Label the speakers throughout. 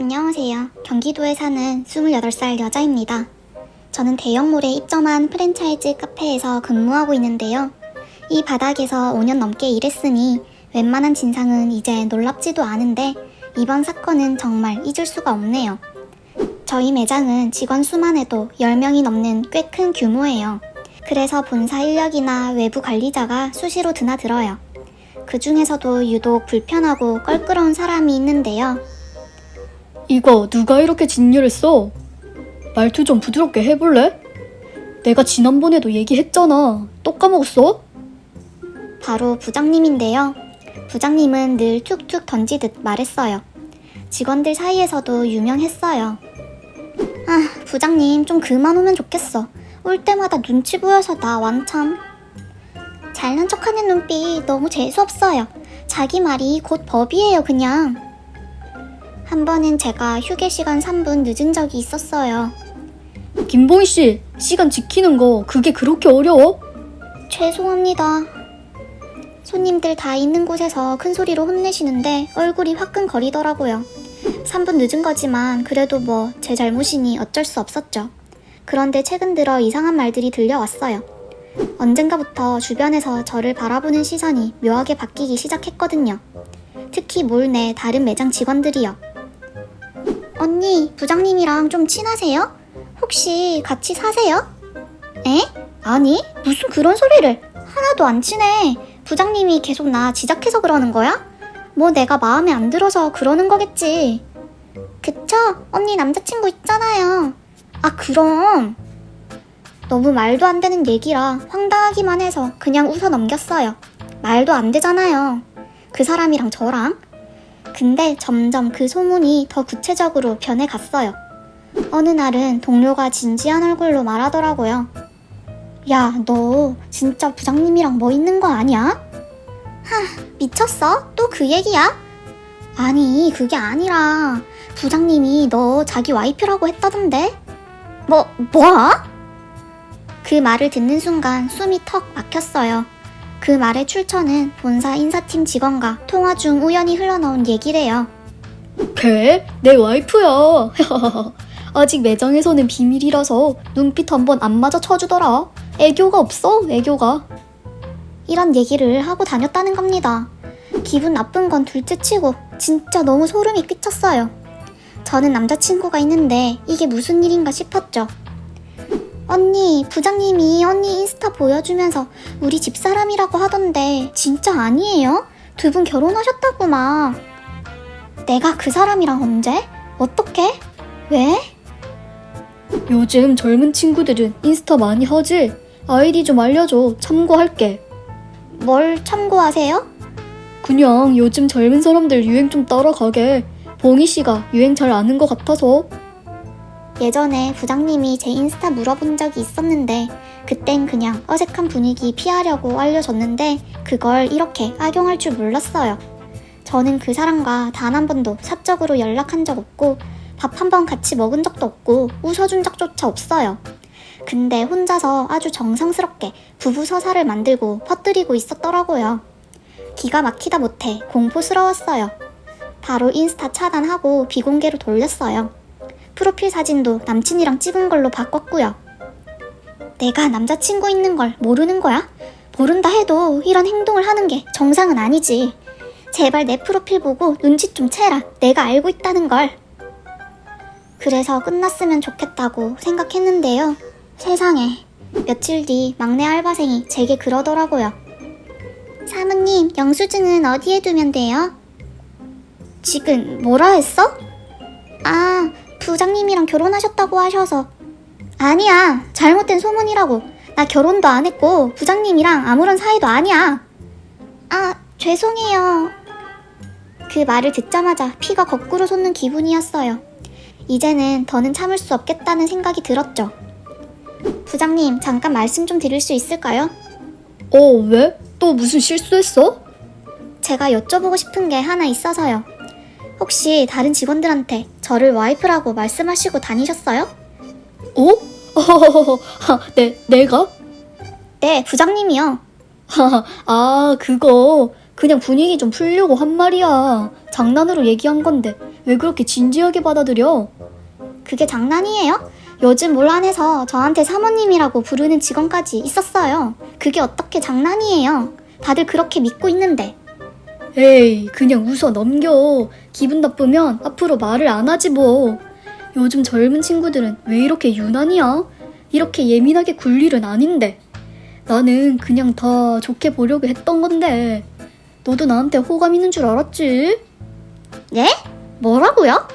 Speaker 1: 안녕하세요. 경기도에 사는 28살 여자입니다. 저는 대형몰에 입점한 프랜차이즈 카페에서 근무하고 있는데요. 이 바닥에서 5년 넘게 일했으니 웬만한 진상은 이제 놀랍지도 않은데 이번 사건은 정말 잊을 수가 없네요. 저희 매장은 직원 수만 해도 10명이 넘는 꽤 큰 규모예요. 그래서 본사 인력이나 외부 관리자가 수시로 드나들어요. 그 중에서도 유독 불편하고 껄끄러운 사람이 있는데요.
Speaker 2: 이거 누가 이렇게 진열했어? 말투 좀 부드럽게 해볼래? 내가 지난번에도 얘기했잖아. 또 까먹었어?
Speaker 1: 바로 부장님인데요. 부장님은 늘 툭툭 던지듯 말했어요. 직원들 사이에서도 유명했어요. 아, 부장님 좀 그만 오면 좋겠어. 올 때마다 눈치 보여서 나 완참. 잘난 척하는 눈빛 너무 재수없어요. 자기 말이 곧 법이에요, 그냥. 한 번은 제가 휴게 시간 3분 늦은 적이 있었어요.
Speaker 2: 김봉희 씨, 시간 지키는 거 그게 그렇게 어려워?
Speaker 1: 죄송합니다. 손님들 다 있는 곳에서 큰 소리로 혼내시는데 얼굴이 화끈거리더라고요. 3분 늦은 거지만 그래도 뭐 제 잘못이니 어쩔 수 없었죠. 그런데 최근 들어 이상한 말들이 들려왔어요. 언젠가부터 주변에서 저를 바라보는 시선이 묘하게 바뀌기 시작했거든요. 특히 몰내 다른 매장 직원들이요. 언니, 부장님이랑 좀 친하세요? 혹시 같이 사세요? 에? 아니, 무슨 그런 소리를. 하나도 안 친해. 부장님이 계속 나 지적해서 그러는 거야? 뭐 내가 마음에 안 들어서 그러는 거겠지. 그쵸? 언니 남자친구 있잖아요. 아, 그럼. 너무 말도 안 되는 얘기라 황당하기만 해서 그냥 웃어 넘겼어요. 말도 안 되잖아요. 그 사람이랑 저랑. 근데 점점 그 소문이 더 구체적으로 변해갔어요. 어느 날은 동료가 진지한 얼굴로 말하더라고요. 야, 너 진짜 부장님이랑 뭐 있는 거 아니야? 하, 미쳤어? 또 그 얘기야? 아니, 그게 아니라 부장님이 너 자기 와이프라고 했다던데? 뭐, 뭐? 그 말을 듣는 순간 숨이 턱 막혔어요. 그 말의 출처는 본사 인사팀 직원과 통화 중 우연히 흘러나온 얘기래요.
Speaker 2: 걔? 내 와이프야. 아직 매장에서는 비밀이라서 눈빛 한 번안 마저 쳐주더라. 애교가 없어, 애교가.
Speaker 1: 이런 얘기를 하고 다녔다는 겁니다. 기분 나쁜 건 둘째 치고 진짜 너무 소름이 끼쳤어요. 저는 남자친구가 있는데 이게 무슨 일인가 싶었죠. 언니, 부장님이 언니 인스타 보여주면서 우리 집사람이라고 하던데 진짜 아니에요? 두 분 결혼하셨다고 막. 내가 그 사람이랑 언제? 어떻게? 왜?
Speaker 2: 요즘 젊은 친구들은 인스타 많이 하지? 아이디 좀 알려줘. 참고할게.
Speaker 1: 뭘 참고하세요?
Speaker 2: 그냥 요즘 젊은 사람들 유행 좀 따라가게. 봉희 씨가 유행 잘 아는 것 같아서.
Speaker 1: 예전에 부장님이 제 인스타 물어본 적이 있었는데 그땐 그냥 어색한 분위기 피하려고 알려줬는데 그걸 이렇게 악용할 줄 몰랐어요. 저는 그 사람과 단 한 번도 사적으로 연락한 적 없고 밥 한 번 같이 먹은 적도 없고 웃어준 적조차 없어요. 근데 혼자서 아주 정성스럽게 부부 서사를 만들고 퍼뜨리고 있었더라고요. 기가 막히다 못해 공포스러웠어요. 바로 인스타 차단하고 비공개로 돌렸어요. 프로필 사진도 남친이랑 찍은 걸로 바꿨고요. 내가 남자친구 있는 걸 모르는 거야? 모른다 해도 이런 행동을 하는 게 정상은 아니지. 제발 내 프로필 보고 눈치 좀 채라. 내가 알고 있다는 걸. 그래서 끝났으면 좋겠다고 생각했는데요. 세상에. 며칠 뒤 막내 알바생이 제게 그러더라고요. 사모님, 영수증은 어디에 두면 돼요? 지금 뭐라 했어? 아, 부장님이랑 결혼하셨다고 하셔서. 아니야, 잘못된 소문이라고. 나 결혼도 안 했고, 부장님이랑 아무런 사이도 아니야. 아, 죄송해요. 그 말을 듣자마자 피가 거꾸로 솟는 기분이었어요. 이제는 더는 참을 수 없겠다는 생각이 들었죠. 부장님, 잠깐 말씀 좀 드릴 수 있을까요?
Speaker 2: 어, 왜? 또 무슨 실수했어?
Speaker 1: 제가 여쭤보고 싶은 게 하나 있어서요. 혹시 다른 직원들한테 저를 와이프라고 말씀하시고 다니셨어요?
Speaker 2: 어? 하, 내, 내가?
Speaker 1: 네, 부장님이요.
Speaker 2: 아, 그거. 그냥 분위기 좀 풀려고 한 말이야. 장난으로 얘기한 건데. 왜 그렇게 진지하게 받아들여?
Speaker 1: 그게 장난이에요? 요즘 몰란에서 저한테 사모님이라고 부르는 직원까지 있었어요. 그게 어떻게 장난이에요? 다들 그렇게 믿고 있는데.
Speaker 2: 에이, 그냥 웃어 넘겨. 기분 나쁘면 앞으로 말을 안 하지 뭐. 요즘 젊은 친구들은 왜 이렇게 유난이야? 이렇게 예민하게 굴 일은 아닌데. 나는 그냥 다 좋게 보려고 했던 건데. 너도 나한테 호감 있는 줄 알았지?
Speaker 1: 예? 뭐라고요?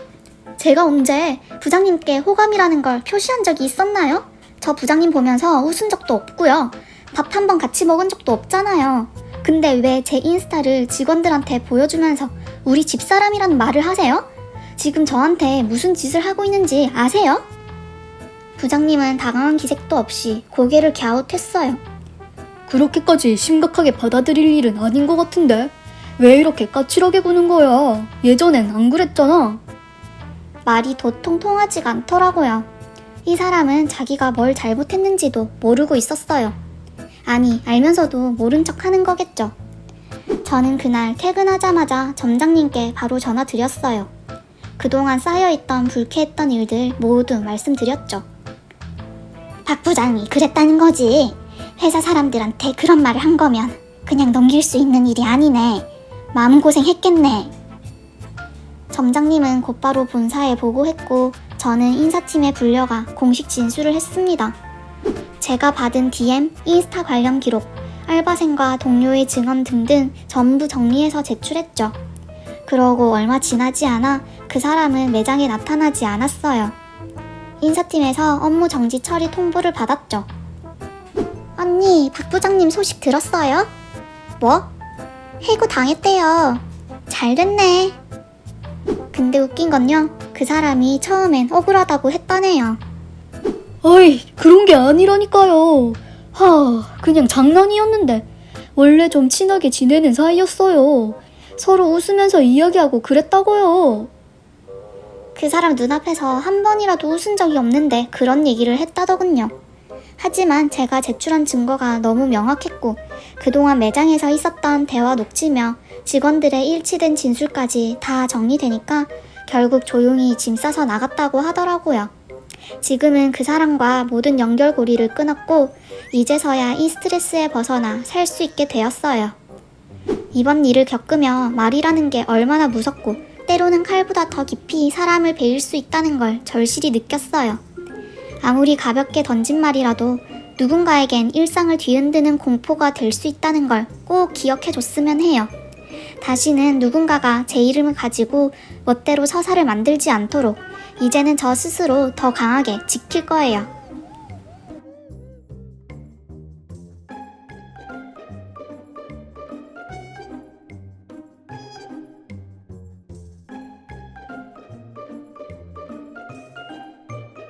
Speaker 1: 제가 언제 부장님께 호감이라는 걸 표시한 적이 있었나요? 저 부장님 보면서 웃은 적도 없고요. 밥 한 번 같이 먹은 적도 없잖아요. 근데 왜 제 인스타를 직원들한테 보여주면서 우리 집사람이라는 말을 하세요? 지금 저한테 무슨 짓을 하고 있는지 아세요? 부장님은 당황한 기색도 없이 고개를 갸웃했어요.
Speaker 2: 그렇게까지 심각하게 받아들일 일은 아닌 것 같은데. 왜 이렇게 까칠하게 구는 거야? 예전엔 안 그랬잖아.
Speaker 1: 말이 도통 통하지가 않더라고요. 이 사람은 자기가 뭘 잘못했는지도 모르고 있었어요. 아니, 알면서도 모른 척 하는 거겠죠. 저는 그날 퇴근하자마자 점장님께 바로 전화 드렸어요. 그동안 쌓여있던 불쾌했던 일들 모두 말씀드렸죠. 박 부장이 그랬다는 거지. 회사 사람들한테 그런 말을 한 거면 그냥 넘길 수 있는 일이 아니네. 마음고생 했겠네. 점장님은 곧바로 본사에 보고했고 저는 인사팀에 불려가 공식 진술을 했습니다. 제가 받은 DM, 인스타 관련 기록, 알바생과 동료의 증언 등등 전부 정리해서 제출했죠. 그러고 얼마 지나지 않아 그 사람은 매장에 나타나지 않았어요. 인사팀에서 업무 정지 처리 통보를 받았죠. 언니, 박 부장님 소식 들었어요? 뭐? 해고 당했대요. 잘 됐네. 근데 웃긴 건요, 그 사람이 처음엔 억울하다고 했다네요.
Speaker 2: 어이, 그런 게 아니라니까요. 하, 그냥 장난이었는데. 원래 좀 친하게 지내는 사이였어요. 서로 웃으면서 이야기하고 그랬다고요.
Speaker 1: 그 사람 눈앞에서 한 번이라도 웃은 적이 없는데 그런 얘기를 했다더군요. 하지만 제가 제출한 증거가 너무 명확했고 그동안 매장에서 있었던 대화 녹취며 직원들의 일치된 진술까지 다 정리되니까 결국 조용히 짐 싸서 나갔다고 하더라고요. 지금은 그 사람과 모든 연결고리를 끊었고 이제서야 이 스트레스에 벗어나 살 수 있게 되었어요. 이번 일을 겪으며 말이라는 게 얼마나 무섭고 때로는 칼보다 더 깊이 사람을 베일 수 있다는 걸 절실히 느꼈어요. 아무리 가볍게 던진 말이라도 누군가에겐 일상을 뒤흔드는 공포가 될 수 있다는 걸 꼭 기억해 줬으면 해요. 다시는 누군가가 제 이름을 가지고 멋대로 서사를 만들지 않도록 이제는 저 스스로 더 강하게 지킬 거예요.